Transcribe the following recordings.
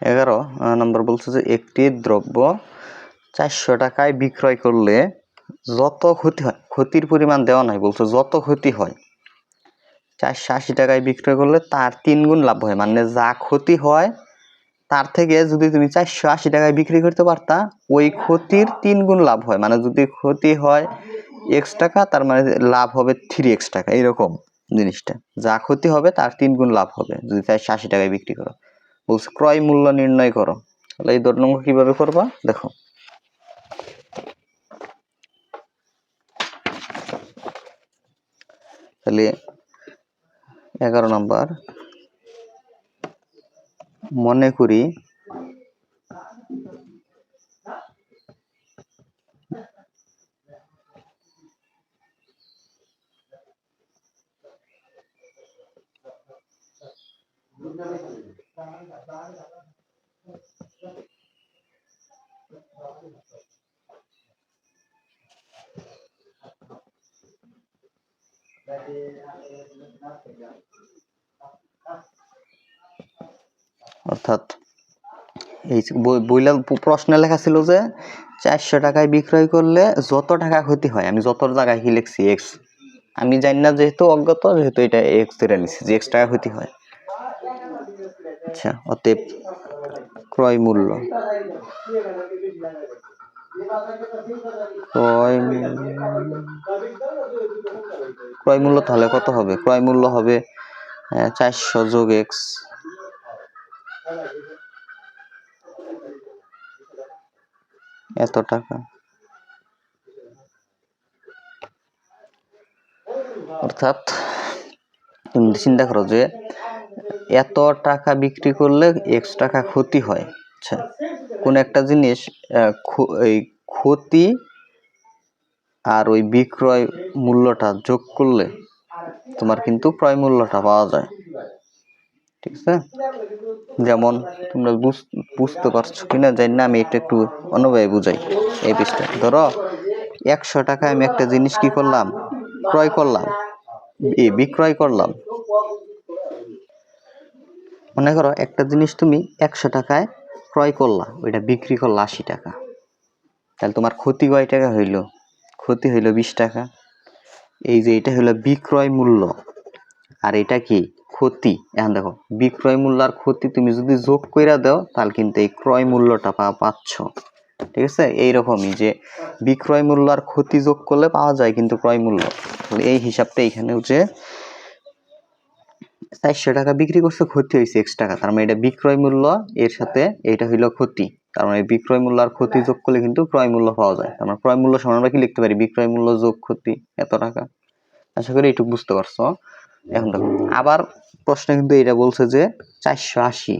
এগারো নম্বর বলছে যে একটি দ্রব্য চারশো টাকায় বিক্রয় করলে যত ক্ষতি হয়, ক্ষতির পরিমাণ দেওয়া নাই বলছে যত ক্ষতি হয়, চারশো আশি টাকায় বিক্রয় করলে তার তিন গুণ লাভ হয়। মানে যা ক্ষতি হয়, তার থেকে যদি তুমি চারশো আশি টাকায় বিক্রি করতে পারতা, ওই ক্ষতির তিন গুণ লাভ হয়। মানে যদি ক্ষতি হয় এক্স টাকা, তার মানে লাভ হবে থ্রি এক্স টাকা এরকম জিনিসটা। যা ক্ষতি হবে, তার তিন গুণ লাভ হবে, যদি চারশো আশি টাকায় বিক্রি করো। বলছে, ক্রয় মূল্য নির্ণয় করো। তাহলে এই দর নম্বর কীভাবে করবা? দেখো। তাহলে এগারো নম্বর। মনে করি অর্থাৎ এই বইলা প্রশ্নে লেখা ছিল যে, চারশো টাকায় বিক্রয় করলে যত টাকা ক্ষতি হয়, আমি যত জায়গায় লিখছি এক্স আমি জানি না যেহেতু অজ্ঞাত, যেহেতু এটা এক্স ধরে নিচ্ছি যে এক্স টাকা ক্ষতি হয়। আচ্ছা অতএব ক্রয় মূল্য। ক্রয় মূল্য- তাহলে কত হবে? ক্রয় মূল্য হবে চারশো যোগ এক্স এত টাকা। অর্থাৎ তুমি চিন্তা করো যে এত টাকা বিক্রি করলে এক্স টাকা ক্ষতি হয়। আচ্ছা কোন একটা জিনিস এই ক্ষতি আর ওই বিক্রয় মূল্যটা যোগ করলে তোমার কিন্তু ক্রয় মূল্যটা পাওয়া যায়। ঠিক আছে? যেমন তোমরা বুঝ- বুঝতে পারছ কিনা, জানি না, আমি এটা একটু অনুভবে বুঝাই। এই পৃষ্ঠা ধরো, একশো টাকায় আমি একটা জিনিস কি করলাম? ক্রয় করলাম বিক্রয় করলাম। মনে করো একটা জিনিস তুমি একশো টাকায় ক্রয় করলা, ওইটা বিক্রি করলা আশি টাকা। তাহলে তোমার ক্ষতি কয় টাকা হইল? ক্ষতি হইল বিশ টাকা। এই যে এটা হলো বিক্রয় মূল্য। আর এটা কি? ক্ষতি। এখন দেখো, বিক্রয় মূল্য আর ক্ষতি তুমি যদি যোগ কইরা দাও, তাহলে কিন্তু এই ক্রয় মূল্যটা পাচ্ছ। ঠিক আছে? এইরকমই যে বিক্রয় মূল্য আর ক্ষতি যোগ করলে পাওয়া যায় কিন্তু ক্রয় মূল্য। এই হিসাবটা এখানেও যে চারশো টাকা বিক্রি করছে, ক্ষতি হয়েছে এক্স টাকা। তার মানে এটা বিক্রয় মূল্য, এর সাথে এটা হইল ক্ষতি। তার মানে বিক্রয় মূল্য আর ক্ষতি যোগ করলে কিন্তু ক্রয় মূল্য পাওয়া যায়। তার মানে ক্রয় মূল্য সমান আমরা কি লিখতে পারি? বিক্রয় মূল্য যোগ ক্ষতি, এত টাকা। আশা করি এইটুকু বুঝতে পারছ। এখন দেখো, আবার প্রশ্ন কিন্তু এটা বলছে যে চারশো আশি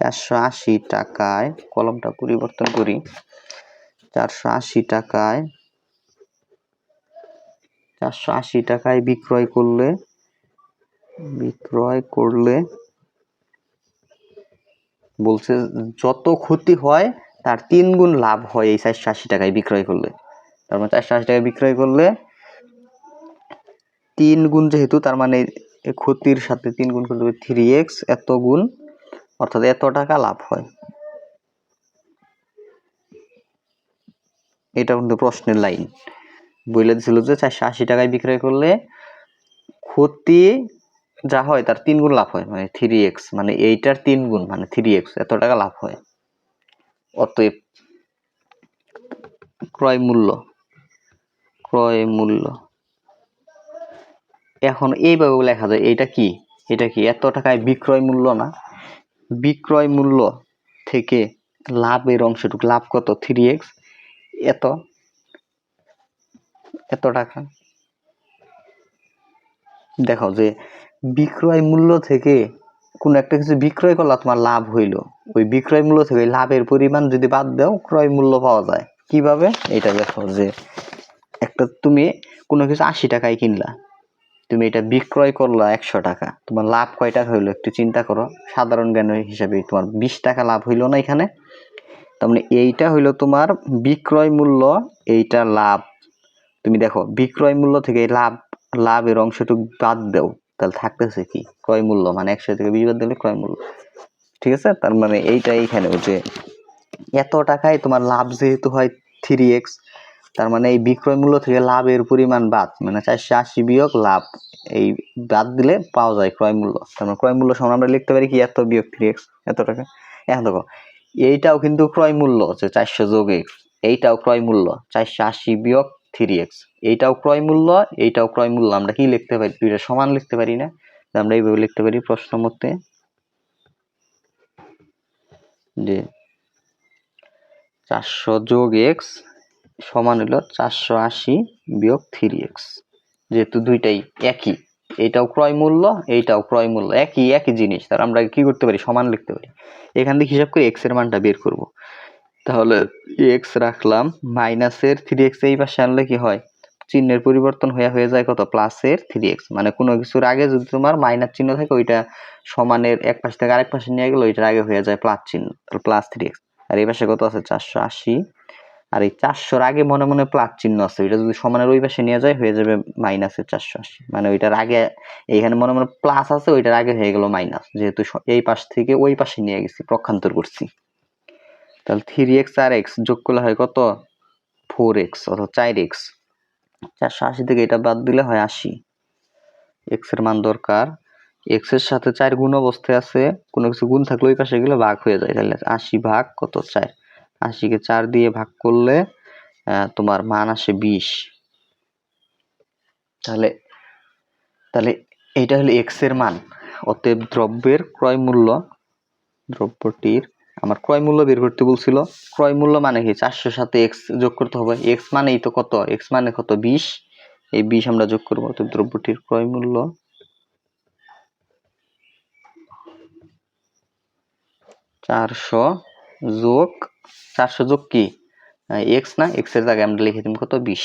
চারশো আশি টাকায় কলমটা পরিবর্তন করি। চারশো আশি টাকায়, চারশো আশি টাকায় বিক্রয় করলে বিক্রয় করলে বলছে, যত ক্ষতি হয়, তার তিন গুণ লাভ হয় এই চারশো আশি টাকায় বিক্রয় করলে। তার মানে চারশো আশি টাকায় বিক্রয় করলে তিন গুণ যেহেতু, তার মানে ক্ষতির সাথে তিন গুণ করতে হবে থ্রি এক্স এত গুণ অর্থাৎ এত টাকা লাভ হয়। এটা কিন্তু প্রশ্নের লাইন। বইলে দিছিল যে চারশো আশি টাকায় বিক্রয় করলে ক্ষতি যা হয় তার তিন গুণ লাভ হয় মানে থ্রি এক্স মানে এইটার তিন গুণ মানে থ্রি এক্স এত টাকা লাভ হয়। অতএব ক্রয় মূল্য ক্রয় মূল্য। এখন এইভাবে লেখা যায় এটা কি? এটা কি? এত টাকায় বিক্রয় মূল্য না? বিক্রয় মূল্য থেকে লাভের অংশটুকু, লাভ কত? থ্রি এক্স এত এত টাকা। দেখো যে বিক্রয় মূল্য থেকে কোন একটা কিছু বিক্রয় করলে তোমার লাভ হইল। ওই বিক্রয় মূল্য থেকে লাভের পরিমাণ যদি বাদ দাও, ক্রয় মূল্য পাওয়া যায়। কীভাবে? এটা দেখো যে একটা তুমি কোনো কিছু আশি টাকায় কিনলা। তুমি এটা বিক্রয় করলা একশো টাকা। তোমার লাভ কয় টাকা হইল একটু চিন্তা করো। সাধারণ জ্ঞান হিসাবে তোমার বিশ টাকা লাভ হইল না এখানে। তার মানে এইটা হইল তোমার বিক্রয় মূল্য, এইটা লাভ। তুমি দেখো, বিক্রয় মূল্য থেকে লাভ, লাভের অংশটুকু বাদ দাও। তাহলে থাকতেছে কি? ক্রয় মূল্য মানে একশো থেকে বিশ বাদ দিলে ক্রয় মূল্য। ঠিক আছে? তার মানে এইটা এইখানে যে এত টাকায় তোমার লাভ যেহেতু হয় থ্রি এক্স তার মানে এই বিক্রয় মূল্য থেকে লাভের পরিমাণ বাদ মানে চারশো আশি বিয়োগ লাভ, এই বাদ দিলে পাওয়া যায় ক্রয় মূল্য। তার মানে ক্রয় মূল্য সমান আমরা লিখতে পারি কি? এত বিয়োগ থ্রি এক্স এত টাকা। এখন দেখো, এইটাও কিন্তু ক্রয় মূল্য যে চারশো যোগ এক্স এইটাও ক্রয় মূল্য, চারশো আশি বিয়োগ থ্রি এক্স। এইটাও ক্রয় মূল্য, এইটাও ক্রয় মূল্য। আমরা কি লিখতে পারি? দুইটা সমান লিখতে পারি না। আমরা এইভাবে লিখতে পারি প্রশ্ন মতে। যে চারশো যোগ এক্স সমান হলো চারশো আশি বিয়োগ থ্রি এক্স। যেহেতু দুইটাই একই, এইটাও ক্রয় মূল্য, এইটাও ক্রয় মূল্য। একই একই জিনিস। তার আমরা কি করতে পারি? সমান লিখতে পারি। এখান থেকে হিসাব করে এক্সের মানটা বের করব। তাহলে এক্স রাখলাম, মাইনাসের থ্রি এক্স এই পাশে আনলে কি হয়? চিহ্নের পরিবর্তন হয়ে হয়ে যায় কত? প্লাসের থ্রি এক্স মানে কোনো কিছুর আগে যদি তোমার মাইনাস চিহ্ন থাকে, ওইটা সমানের এক পাশ থেকে আরেক পাশে নিয়ে গেলে ওইটার আগে হয়ে যায় প্লাস চিহ্ন, তাহলে প্লাস থ্রি এক্স আর এই পাশে কত আছে? চারশো আশি। আর এই চারশোর আগে মনে মনে প্লাস চিহ্ন আছে, ওইটা যদি সমানের ওই পাশে নিয়ে যায়, হয়ে যাবে মাইনাসের চারশো আশি। মানে ওইটার আগে, এইখানে মনে মনে প্লাস আছে, ওইটার আগে হয়ে গেল মাইনাস যেহেতু এই পাশ থেকে ওই পাশে নিয়ে গেছি, প্রক্ষান্তর করছি। তাহলে থ্রি এক্স আর এক্স যোগ করলে হয় কত? ফোর এক্স অথবা চার এক্স চারশো আশি থেকে এটা বাদ দিলে হয় আশি। এক্সের মান দরকার। এক্সের সাথে চার গুণ অবস্থায় আছে, কোনো কিছু গুণ থাকলে ওই পাশে গেলে ভাগ হয়ে যায়। তাহলে আশি ভাগ কত? চার। আশিকে চার দিয়ে ভাগ করলে তোমার মান আসে বিশ। তাহলে তাহলে এইটা হলো এক্সের মান। অতএব দ্রব্যের ক্রয় মূল্য, দ্রব্যটির আমার ক্রয় মূল্য বের করতে বলছিল। ক্রয় মূল্য মানে কি? চারশোর সাথে এক্স যোগ করতে হবে। এক্স মানেই তো কত? এক্স মানে কত? বিশ। এই বিশ আমরা যোগ করব অতএব দ্রব্যটির ক্রয় মূল্য। চারশো যোগ চারশো যোগ কি? এক্স না? এক্সের জায়গায় আমরা লিখে দিব কত? বিশ।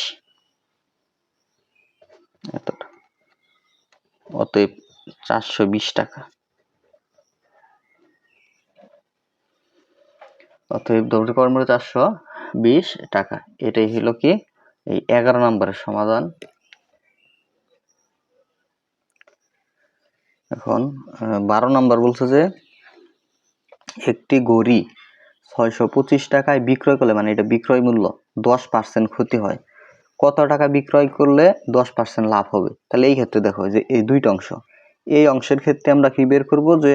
অতএব চারশো বিশ টাকা। অতএব দ্রব্যটি কর্মূল্য চারশো বিশ টাকা। এটাই হলো কি? এই এগারো নম্বরের সমাধান। এখন বারো নম্বর বলছে যে, একটি গড়ি ছয়শো পঁচিশ টাকায় বিক্রয় করলে মানে এটা বিক্রয় মূল্য দশ পার্সেন্ট ক্ষতি হয়। কত টাকা বিক্রয় করলে দশ পার্সেন্ট লাভ হবে? তাহলে এই ক্ষেত্রে দেখো যে এই দুইটা অংশ। এই অংশের ক্ষেত্রে আমরা কি বের করব যে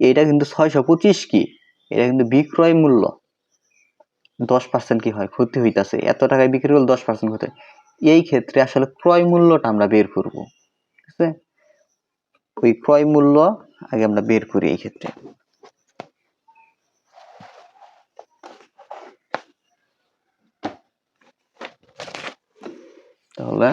এটা কিন্তু ছয়শো পঁচিশ কি? এটা কিন্তু বিক্রয় মূল্য। দশ পার্সেন্ট কি হয়? ক্ষতি হইতাছে। এত টাকায় বিক্রি করলে দশ পার্সেন্ট ক্ষতি এই ক্ষেত্রে আসলে ক্রয় মূল্যটা আমরা বের করব। ঠিক আছে? ওই ক্রয় মূল্য আগে আমরা বের করি এই ক্ষেত্রে। তাহলে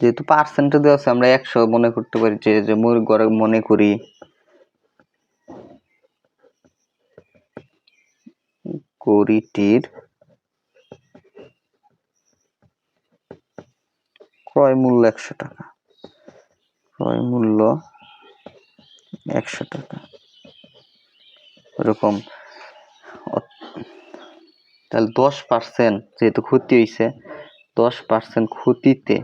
যেহেতু পার্সেন্টে দেওয়া আছে, আমরা একশো মনে করতে পারি যে মনে করি। গড়িটির ক্রয় মূল্য একশো টাকা। ক্রয় মূল্য একশো টাকা। এরকম তাহলে দশ পার্সেন্ট যেহেতু ক্ষতি হয়েছে দশ পার্সেন্ট ক্ষতিতে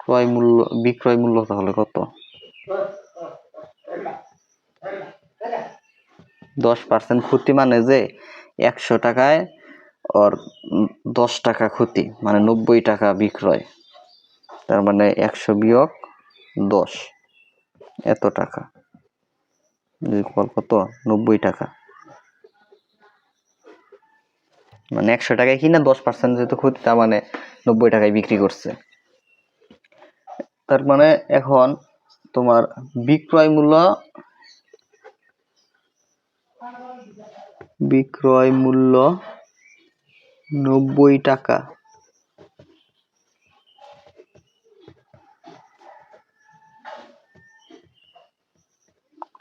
ক্রয় মূল্য বিক্রয় মূল্য তাহলে কত? দশ পার্সেন্ট ক্ষতি মানে যে একশো টাকায় ওর দশ টাকা ক্ষতি মানে নব্বই টাকা বিক্রয়। তার মানে একশো বিয়োগ দশ, এত টাকা। কত? নব্বই টাকা। মানে একশো টাকায় কিনা দশ পার্সেন্ট যেহেতু ক্ষতি তার মানে নব্বই টাকায় বিক্রি করছে। তার মানে এখন তোমার বিক্রয় মূল্য বিক্রয় মূল্য নব্বই টাকা।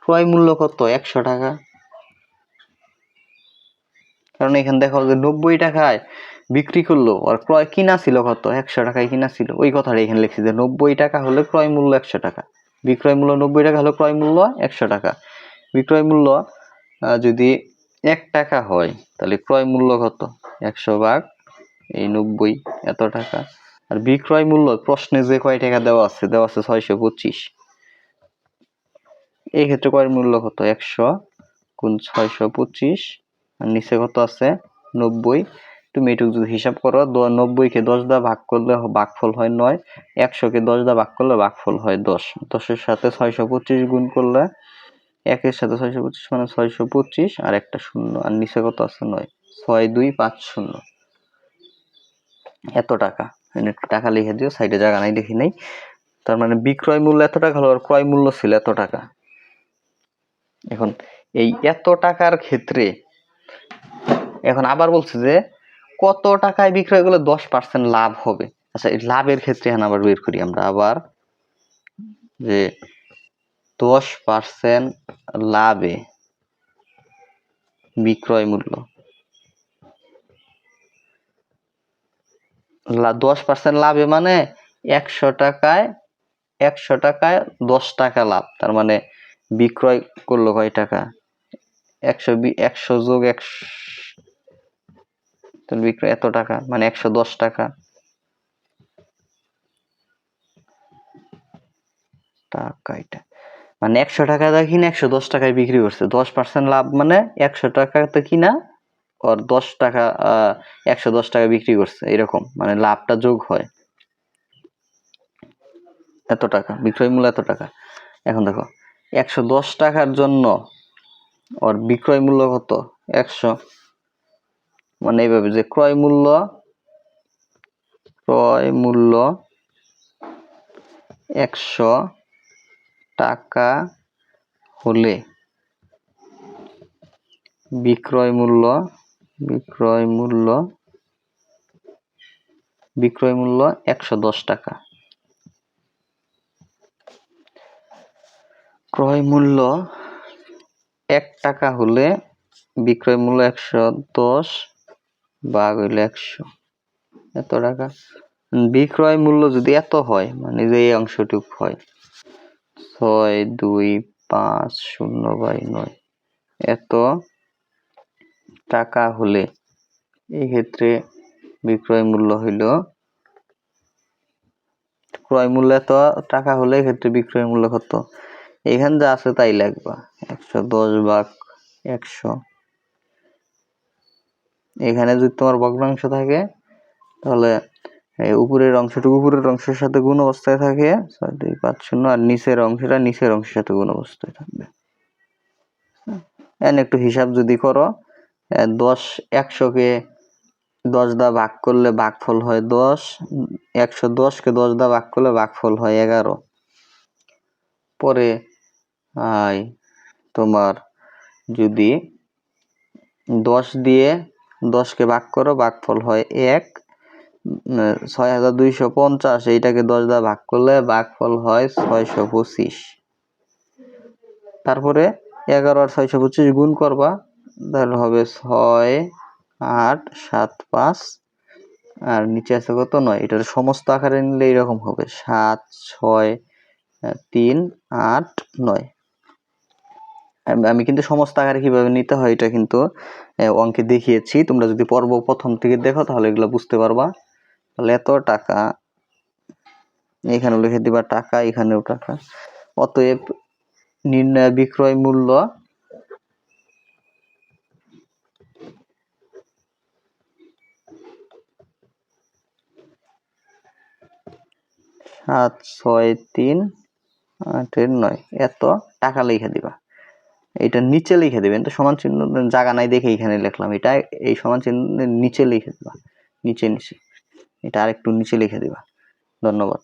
ক্রয় মূল্য কত? একশো টাকা। কারণ এখানে দেখো যে নব্বই টাকায় বিক্রি করল, আর ক্রয় কিনা ছিল কত? একশো টাকায় কিনা ছিল। ওই কথাটা এখানে লিখছি যে নব্বই টাকা হলে ক্রয় মূল্য একশো টাকা। বিক্রয় মূল্য নব্বই টাকা হলে ক্রয় মূল্য একশো টাকা। বিক্রয় মূল্য যদি এক টাকা হয়, তাহলে ক্রয় মূল্য কত? একশো ভাগ এই নব্বই, এত টাকা। আর বিক্রয় মূল্য, প্রশ্নে যে কয় টাকা দেওয়া আছে দেওয়া আছে ছয়শো পঁচিশ। এই ক্ষেত্রে কয়ের মূল্য কত? একশো গুণ ছয়শো পঁচিশ। আর নিচে কত আছে? নব্বই। তুমি এটুকু যদি হিসাব করো, দ- নব্বইকে দশ দ্বারা ভাগ করলে ভাগফল হয় নয়। একশোকে দশ দ্বারা ভাগ করলে ভাগফল হয় দশ। দশের সাথে ছয়শো পঁচিশ গুণ করলে একের সাথে ছয়শো পঁচিশ মানে ছয়শো পঁচিশ আর একটা শূন্য। আর নিচে কত আছে? নয়। ছয়, দুই, পাঁচ, শূন্য। এত টাকা। একটু টাকা লিখে দিও সাইডে জায়গা নাই দেখি নাই। তার মানে বিক্রয় মূল্য এত টাকা হলো আর ক্রয় মূল্য ছিল এত টাকা। এখন এই এত টাকার ক্ষেত্রে এখন আবার বলছে যে কত টাকায় বিক্রয় করলে দশ পার্সেন্ট লাভ হবে? আচ্ছা এই লাভের ক্ষেত্রে এখন আবার বের করি আমরা আবার। যে দশ পার্সেন্ট লাভে বিক্রয় মূল্য। দশ পার্সেন্ট লাভে মানে একশো টাকায় একশো টাকায় দশ টাকা লাভ। তার মানে বিক্রয় করল কয় টাকা? একশো একশো যোগ একশো বিক্রয় এত টাকা মানে একশো দশ টাকা। টাকা এটা। মানে একশো টাকা দা কিনে একশো দশ টাকায় বিক্রি করছে। দশ পার্সেন্ট লাভ মানে একশো টাকাতে কিনা, ওর দশ টাকা একশো দশ টাকা বিক্রি করছে, এরকম। মানে লাভটা যোগ হয়। এত টাকা, বিক্রয় মূল্য এত টাকা। এখন দেখো, একশো দশ টাকার জন্য ওর বিক্রয় মূল্য কত? একশো। মানে এইভাবে যে ক্রয় মূল্য ক্রয় মূল্য একশো টাকা হলে বিক্রয় মূল্য বিক্রয় মূল্য বিক্রয় মূল্য একশো দশ টাকা। ক্রয় মূল্য এক টাকা হলে বিক্রয় মূল্য একশো দশ ভাগ হইলে একশো। এত টাকা। বিক্রয় মূল্য যদি এত হয় মানে যে এই অংশটুক হয় ছয়, দুই, পাঁচ, শূন্য বাই নয়। এত টাকা হলে এই ক্ষেত্রে বিক্রয় মূল্য হইল, ক্রয় মূল্য এত টাকা হলে এক্ষেত্রে বিক্রয় মূল্য কত? এখানে যা আছে তাই লাগবা, একশো দশ ভাগ একশো। এখানে যদি তোমার ভগ্নাংশ থাকে, তাহলে এই উপরের অংশটুকু উপরের অংশের সাথে গুণ অবস্থায় থাকে, ছয়, দুই, পাঁচ, শূন্য, আর নিচের অংশটা নিচের অংশের সাথে গুণ অবস্থায় থাকবে। এন একটু হিসাব যদি করো দশ একশোকে দশ দা ভাগ করলে ভাগফল হয় দশ, একশো দশকে দশ দা ভাগ করলে ভাগফল হয় এগারো। পরে তোমার যদি দশ দিয়ে দশকে ভাগ করো, ভাগফল হয় এক ছয় হাজার দুইশো পঞ্চাশ, এইটাকে দশ দ্বারা ভাগ করলে ভাগফল হয় ছয়শো পঁচিশ। তারপরে এগারো আর ছয়শো পঁচিশ গুণ করবা, তাহলে হবে ছয় আট সাত পাঁচ, আর নিচে আছে কত নয়, এটার সমস্ত আকারে নিলে এরকম হবে, সাত, ছয় তিন, আট, নয়। আমি- কিন্তু সমস্ত আকারে কীভাবে নিতে হয়, এটা কিন্তু অঙ্কে দেখিয়েছি, তোমরা যদি পর্ব প্রথম থেকে দেখো, তাহলে এগুলো বুঝতে পারবা। তাহলে এত টাকা? এখানে লিখে দিবা টাকা, এখানেও টাকা। অতএব নির্ণয় বিক্রয় মূল্য সাত, ছয়, তিন আটের নয়। এত টাকা লিখে দিবা। এটা নিচে লিখে দিবেন তো সমান চিহ্ন, জায়গা নাই দেখে এখানে লিখলাম। এটা এই সমান চিহ্নের নিচে লিখে দিবা। নিচে নিচে। এটা আরেকটু নিচে লিখে দিবা। ধন্যবাদ।